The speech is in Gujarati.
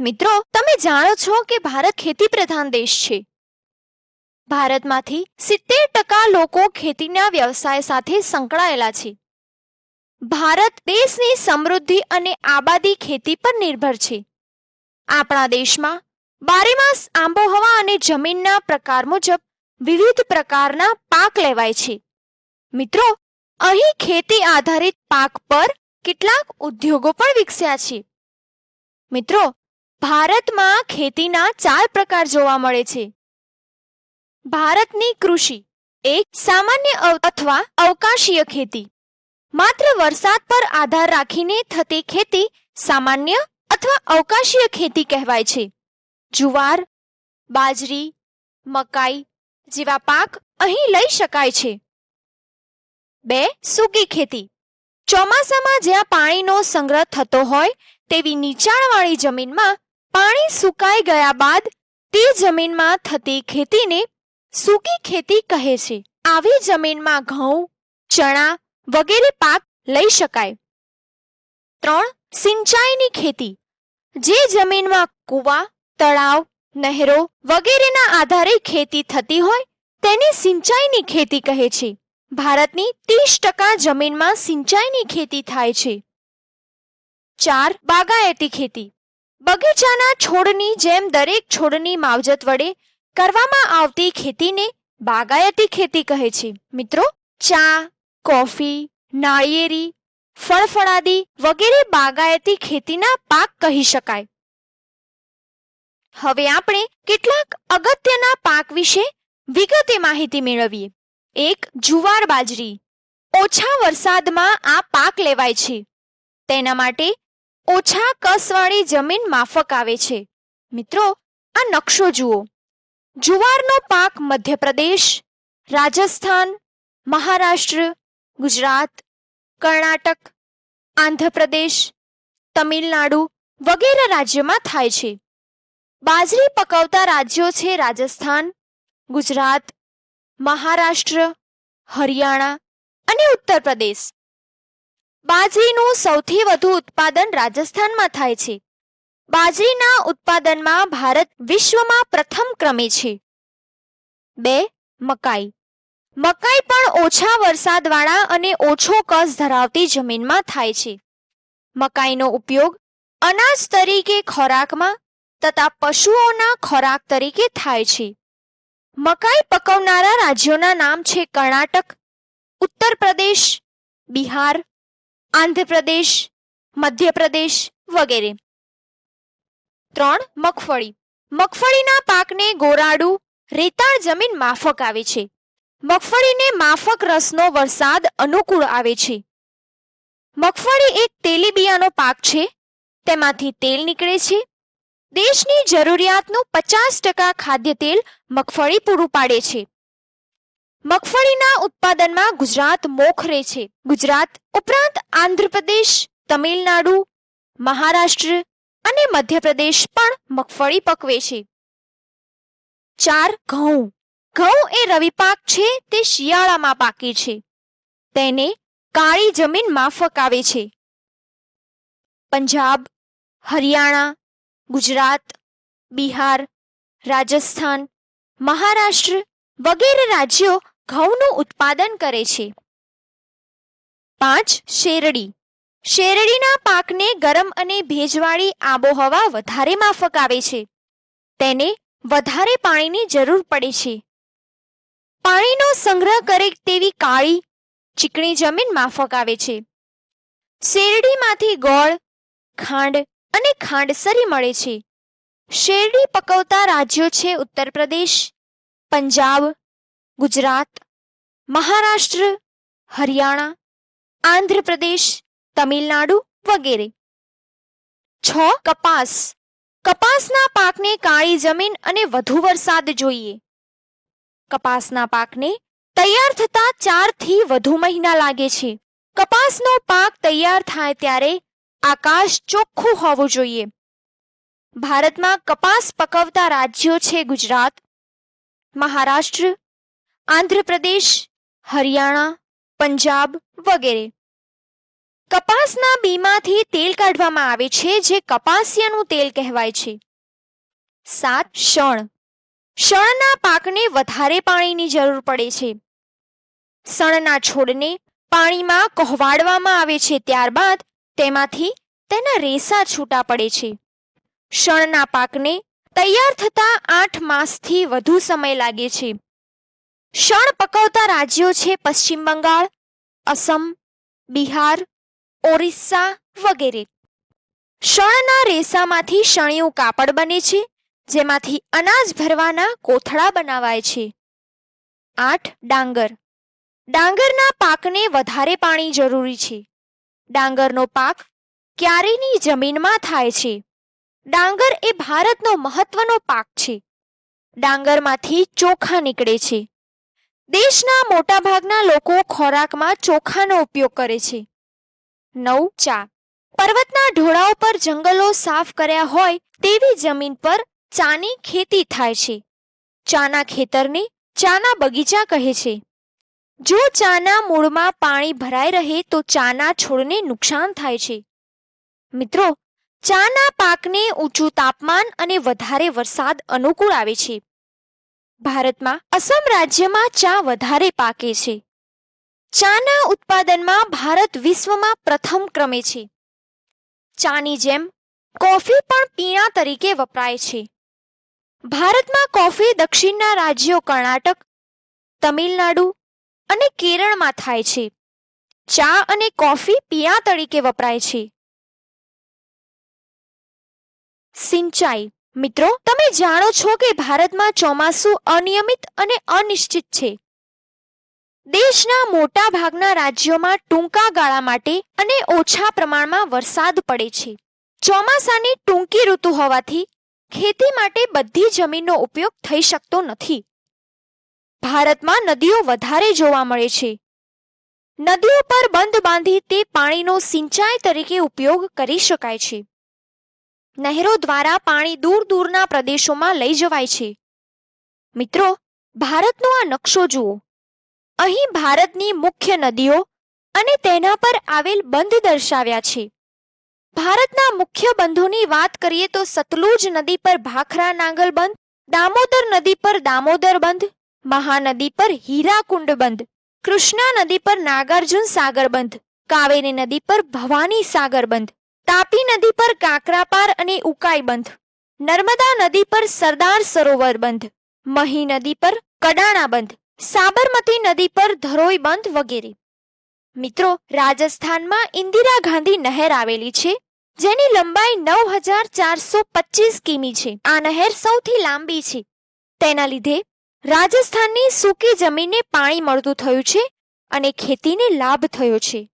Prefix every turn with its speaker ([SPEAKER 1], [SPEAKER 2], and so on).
[SPEAKER 1] મિત્રો, તમે જાણો છો કે ભારત ખેતી પ્રધાન દેશ છે. ભારતમાંથી સિત્તેર ટકા લોકો ખેતીના વ્યવસાય સાથે સંકળાયેલા છે. ભારત દેશની સમૃદ્ધિ અને આબાદી ખેતી પર નિર્ભર છે. આપણા દેશમાં બારેમાસ આંબોહવા અને જમીનના પ્રકાર મુજબ વિવિધ પ્રકારના પાક લેવાય છે. મિત્રો, અહીં ખેતી આધારિત પાક પર કેટલાક ઉદ્યોગો પણ વિકસ્યા છે. મિત્રો ભારતમાં ખેતીના ચાર પ્રકાર જોવા મળે છે. ભારતની કૃષિ, એક સામાન્ય અથવા અવકાશીય ખેતી. માત્ર વરસાદ પર આધાર રાખીને થતી ખેતી સામાન્ય અથવા અવકાશીય ખેતી કહેવાય છે. જુવાર, બાજરી, મકાઈ જેવા પાક અહીં લઈ શકાય છે. બે, સૂકી ખેતી. ચોમાસામાં જ્યાં પાણીનો સંગ્રહ થતો હોય તેવી નીચાણવાળી જમીનમાં પાણી સુકાઈ ગયા બાદ તે જમીનમાં થતી ખેતીને સૂકી ખેતી કહે છે. આવી જમીનમાં ઘઉં, ચણા વગેરે પાક લઈ શકાય. ત્રણ, સિંચાઈની ખેતી. જે જમીનમાં કૂવા, તળાવ, નહેરો વગેરેના આધારે ખેતી થતી હોય તેને સિંચાઈની ખેતી કહે છે. ભારતની ત્રીસ ટકા જમીનમાં સિંચાઈની ખેતી થાય છે. ચાર, બાગાયતી ખેતી. બગીચાના છોડની જેમ દરેક છોડની માવજત વડે કરવામાં આવતી ખેતીને બાગાયતી ખેતી કહે છે. મિત્રો, ચા, કોફી, નાળિયેરી, ફળફળાદી વગેરે બાગાયતી ખેતીના પાક કહી શકાય. હવે આપણે કેટલાક અગત્યના પાક વિશે વિગતે માહિતી મેળવીએ. એક, જુવાર બાજરી. ઓછા વરસાદમાં આ પાક લેવાય છે. તેના માટે ઓછા કસવાળી જમીન માફક આવે છે. મિત્રો, આ નકશો જુઓ. જુવારનો પાક મધ્યપ્રદેશ, રાજસ્થાન, મહારાષ્ટ્ર, ગુજરાત, કર્ણાટક, આંધ્રપ્રદેશ, તમિલનાડુ વગેરે રાજ્યોમાં થાય છે. બાજરી પકવતા રાજ્યો છે રાજસ્થાન, ગુજરાત, મહારાષ્ટ્ર, હરિયાણા અને ઉત્તર પ્રદેશ બાજરીનું સૌથી વધુ ઉત્પાદન રાજસ્થાનમાં થાય છે. બાજરીના ઉત્પાદનમાં ભારત વિશ્વમાં પ્રથમ ક્રમે છે. બે, મકાઈ. મકાઈ પણ ઓછા વરસાદવાળા અને ઓછો કસ ધરાવતી જમીનમાં થાય છે. મકાઈનો ઉપયોગ અનાજ તરીકે ખોરાકમાં તથા પશુઓના ખોરાક તરીકે થાય છે. મકાઈ પકવનારા રાજ્યોના નામ છે કર્ણાટક, ઉત્તર પ્રદેશ, બિહાર આંધ્રપ્રદેશ, મધ્યપ્રદેશ વગેરે. ત્રણ, મગફળી. મગફળીના પાકને ગોરાડું, રેતાળ જમીન માફક આવે છે. મગફળીને માફક રસનો વરસાદ અનુકૂળ આવે છે. મગફળી એક તેલીબિયાનો પાક છે. તેમાંથી તેલ નીકળે છે. દેશની જરૂરિયાતનું પચાસ ટકા ખાદ્ય તેલ મગફળી પૂરું પાડે છે. મગફળીના ઉત્પાદનમાં ગુજરાત મોખરે છે. ગુજરાત ઉપરાંત આંધ્રપ્રદેશ, તમિલનાડુ, મહારાષ્ટ્ર અને મધ્યપ્રદેશ પણ મગફળી પકવે છે. ચાર ઘઉં. ઘઉં એ રવિ પાક છે, તે શિયાળામાં પાકે છે. તેને કાળી જમીન માફક આવે છે. પંજાબ, હરિયાણા, ગુજરાત, બિહાર, રાજસ્થાન, મહારાષ્ટ્ર વગેરે રાજ્યો ઘઉંનું ઉત્પાદન કરે છે. પાંચ, શેરડી. શેરડીના પાકને ગરમ અને ભેજવાળી આબોહવા વધારે માફક આવે છે. તેને વધારે પાણીની જરૂર પડે છે. પાણીનો સંગ્રહ કરે તેવી કાળી, ચીકણી જમીન માફક આવે છે. શેરડીમાંથી ગોળ, ખાંડ અને ખાંડસરી મળે છે. શેરડી પકવતા રાજ્યો છે ઉત્તર પ્રદેશ પંજાબ ગુજરાત, મહારાષ્ટ્ર, હરિયાણા, આંધ્રપ્રદેશ, તમિલનાડુ વગેરે. છ કપાસ. કપાસના પાકને કાળી જમીન અને વધુ વરસાદ જોઈએ. કપાસના પાકને તૈયાર થતા ચારથી વધુ મહિના લાગે છે. કપાસનો પાક તૈયાર થાય ત્યારે આકાશ ચોખ્ખું હોવું જોઈએ. ભારતમાં કપાસ પકવતા રાજ્યો છે ગુજરાત, મહારાષ્ટ્ર આંધ્રપ્રદેશ, હરિયાણા, પંજાબ વગેરે. કપાસના બીમાંથી તેલ કાઢવામાં આવે છે, જે કપાસિયાનું તેલ કહેવાય છે. સાત શણ. શણના પાકને વધારે પાણીની જરૂર પડે છે. શણના છોડને પાણીમાં કોહવાડવામાં આવે છે, ત્યારબાદ તેમાંથી તેના રેસા છૂટા પડે છે. શણના પાકને તૈયાર થતા આઠ માસથી વધુ સમય લાગે છે. શણ પકવતા રાજ્યો છે પશ્ચિમ બંગાળ, અસમ, બિહાર, ઓરિસ્સા વગેરે. શણના રેસામાંથી શણિયું કાપડ બને છે, જેમાંથી અનાજ ભરવાના કોથળા બનાવાય છે. આઠ, ડાંગર. ડાંગરના પાકને વધારે પાણી જરૂરી છે. ડાંગરનો પાક ક્યારેની જમીનમાં થાય છે? ડાંગર એ ભારતનો મહત્વનો પાક છે. ડાંગરમાંથી ચોખા નીકળે છે. દેશના મોટાભાગના લોકો ખોરાકમાં ચોખાનો ઉપયોગ કરે છે. નવ ચા. પર્વતના ઢોળાવ પર જંગલો સાફ કર્યા હોય તેવી જમીન પર ચાની ખેતી થાય છે. ચાના ખેતરને ચાના બગીચા કહે છે. જો ચાના મૂળમાં પાણી ભરાઈ રહે તો ચાના છોડને નુકસાન થાય છે. મિત્રો, ચાના પાકને ઊંચું તાપમાન અને વધારે વરસાદ અનુકૂળ આવે છે. ભારતમાં અસમ રાજ્યમાં ચા વધારે પાકે છે. ચાના ઉત્પાદનમાં ભારત વિશ્વમાં પ્રથમ ક્રમે છે. ચાની જેમ કોફી પણ પીણા તરીકે વપરાય છે. ભારતમાં કોફી દક્ષિણના રાજ્યો કર્ણાટક, તમિલનાડુ અને કેરળમાં થાય છે. ચા અને કોફી પીણા તરીકે વપરાય છે. સિંચાઈ મિત્રો, તમે જાણો છો કે ભારતમાં ચોમાસું અનિયમિત અને અનિશ્ચિત છે. દેશના મોટા ભાગના રાજ્યોમાં ટૂંકા ગાળા માટે અને ઓછા પ્રમાણમાં વરસાદ પડે છે. ચોમાસાની ટૂંકી ઋતુ હોવાથી ખેતી માટે બધી જમીનનો ઉપયોગ થઈ શકતો નથી. ભારતમાં નદીઓ વધારે જોવા મળે છે. નદીઓ પર બંધ બાંધી તે પાણીનો સિંચાઈ તરીકે ઉપયોગ કરી શકાય છે. નહેરો દ્વારા પાણી દૂર દૂરના પ્રદેશોમાં લઈ જવાય છે. મિત્રો, ભારતનો આ નકશો જુઓ. અહીં ભારતની મુખ્ય નદીઓ અને તેના પર આવેલ બંધ દર્શાવ્યા છે. ભારતના મુખ્ય બંધોની વાત કરીએ તો સતલુજ નદી પર ભાખરા નાંગલ બંધ, દામોદર નદી પર દામોદર બંધ, મહાનદી પર હીરાકુંડ બંધ, કૃષ્ણા નદી પર નાગાર્જુન સાગર બંધ, કાવેરી નદી પર ભવાની સાગર બંધ તાપી નદી પર કાકરાપાર અને ઉકાઈ બંધ નર્મદા નદી પર સરદાર સરોવર બંધ. મહી નદી પર કડાણા બંધ. સાબરમતી નદી પર ધરોઈ બંધ વગેરે. મિત્રો, રાજસ્થાનમાં ઇન્દિરા ગાંધી નહેર આવેલી છે, જેની લંબાઈ નવ હજાર ચારસો પચીસ કિમી છે. આ નહેર સૌથી લાંબી છે. તેના લીધે રાજસ્થાનની સૂકી જમીનને પાણી મળતું થયું છે અને ખેતીને લાભ થયો છે.